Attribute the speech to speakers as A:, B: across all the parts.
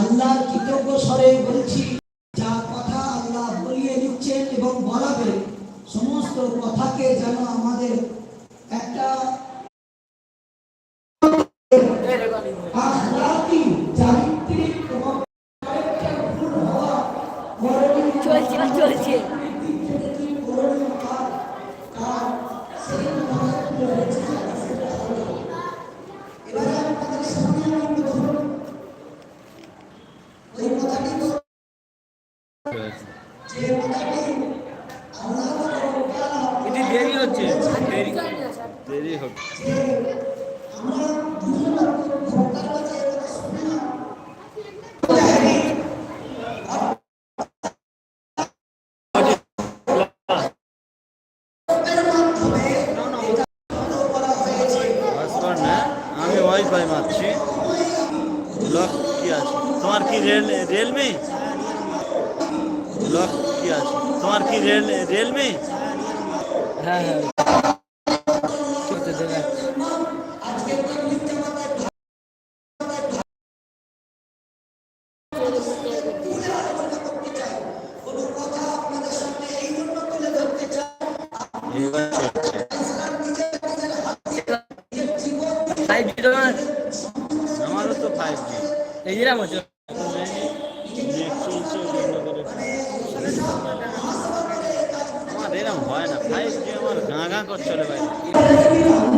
A: আল্লাহর কৃতজ্ঞ স্বরে বলছি, যা কথা আল্লাহ বলিয়ে দিচ্ছেন এবং বলাবেন, সমস্ত কথাকে যেন আমাদের
B: দেরি হচ্ছে। দেরি। দেরি হবে আমি ওয়াইফাই মারছি। লক কি আছে? তোমার কি রেল রেলমি লক কি আছে? তোমার কি রেল রেলমি
C: হ্যাঁ হ্যাঁ।
B: আমারও তো ফাইভ জি
C: এই হচ্ছে।
B: হয় না। ফাইভ জি আমার গা গা করছিল ভাই।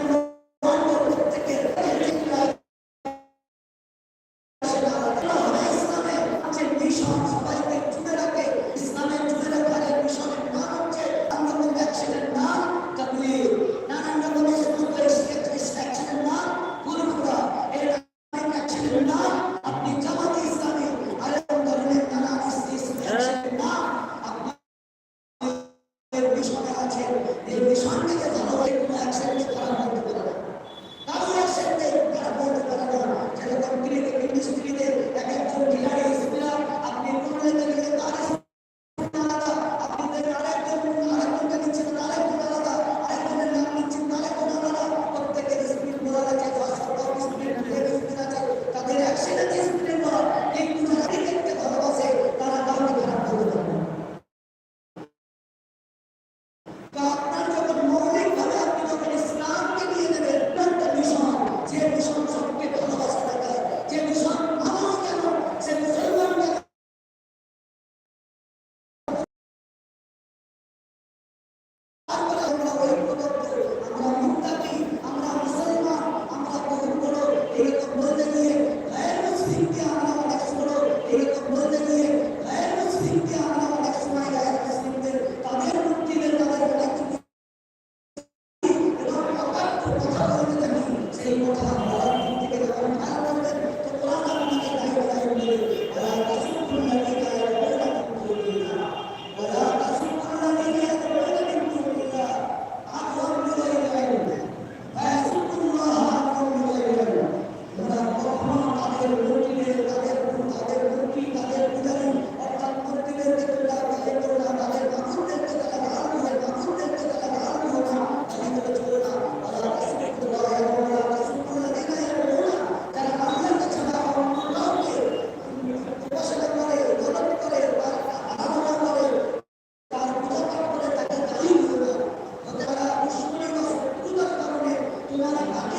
A: 今な
B: んか